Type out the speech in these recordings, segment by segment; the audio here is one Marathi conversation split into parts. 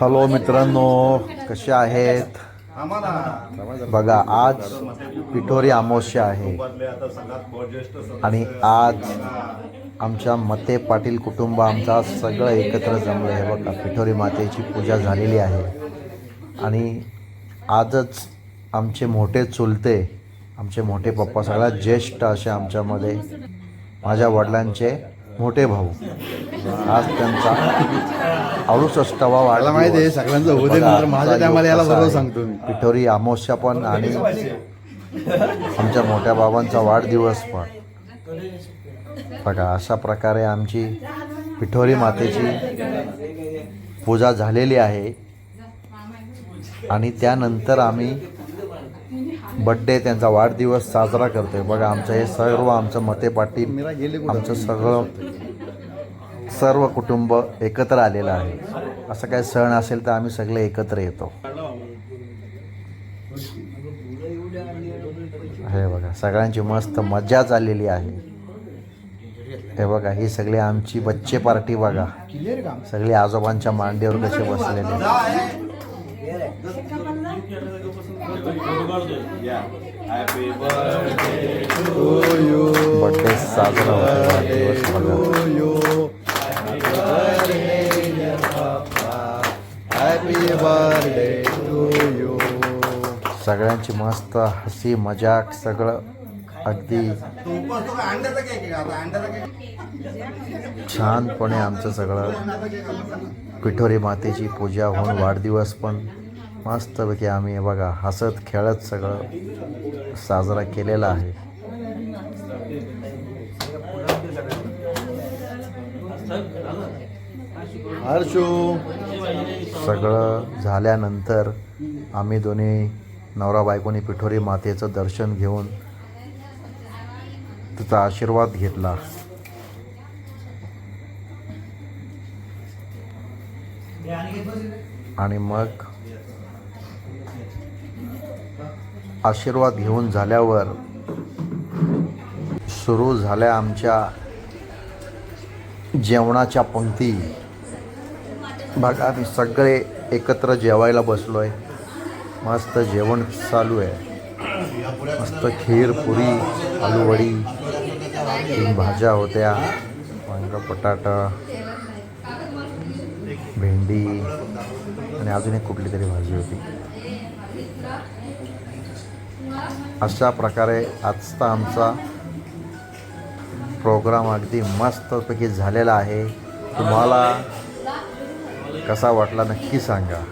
हॅलो मित्रांनो कसे आहेत? बघा आज पिठोरी अमावस्या आहे. आणि आज आमच्या मते पाटील कुटुंब आमचा सगळं एकत्र जमलं आहे बघा पिठोरी मातेची पूजा झालेली आहे. आणि आजच आमचे मोठे चुलते आमचे मोठे पप्पा सगळ्यात ज्येष्ठ असे आमच्यामध्ये माझ्या वडिलांचे मोठे भाऊ. आज त्यांचा अडुसष्टावा वाढदिवस. माहिती आहे सगळ्यांचं होऊ दे नंतर माझ्या टायमाला याला बरोबर. सांगतो मी. पिठोरी अमावस्या पण आणि आमच्या मोठ्या बाबांचा वाढदिवस पण. बघा अशा प्रकारे आमची पिठोरी मातेची पूजा झालेली आहे. आणि त्यानंतर आम्ही बड्डे त्यांचा वाढदिवस साजरा करतोय. बघा आमचं हे सर्व आमचं मते पाटील आमचं सगळं सर्व कुटुंब एकत्र आलेलं आहे. असं काही सण असेल तर आम्ही सगळे एकत्र येतो. हे बघा सगळ्यांची मस्त मजा चाललेली आहे. हे बघा ही सगळी आमची बच्चे पार्टी बघा. सगळी आजोबांच्या मांडीवर कसे बसलेले. बड्डे साजरा होतो. बर्थडे टू यू सगळ्यांची मस्त हसी मजाक सगळं अगदी छानपणे आमचं सगळं. पिठोरी मातेची पूजा होऊन वाढदिवस पण मस्तपैकी आम्ही बघा हसत खेळत सगळं साजरा केलेला आहे. हर्षू. सगळं झाल्यानंतर आम्ही दोन्ही नवरा बायकोनी पिठोरी मातेचं दर्शन घेऊन तिचा आशीर्वाद घेतला. आणि मग आशीर्वाद घेऊन झाल्यावर सुरू झाल्या आमच्या जेवणाच्या पंक्ती. बघा आम्ही सगळे एकत्र जेवायला बसलो आहे मस्त जेवण चालू आहे. मस्त खीर पुरी आलूवडी तीन भाज्या होत्या वांग बटाटा भेंडी आणि अजून एक कुठली तरी भाजी होती. अशा प्रकारे आजचा आमचा प्रोग्राम अगदी मस्तपैकी झालेला आहे. तुम्हाला कसा वाटला नक्की सांगा.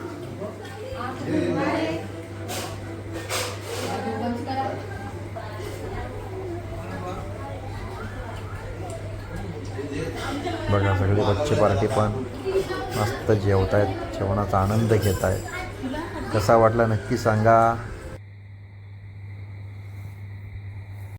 बघा सगळी बच्चे पार्टी पण मस्त जेवत आहेत जेवणाचा आनंद घेत आहेत कसा वाटला नक्की सांगा.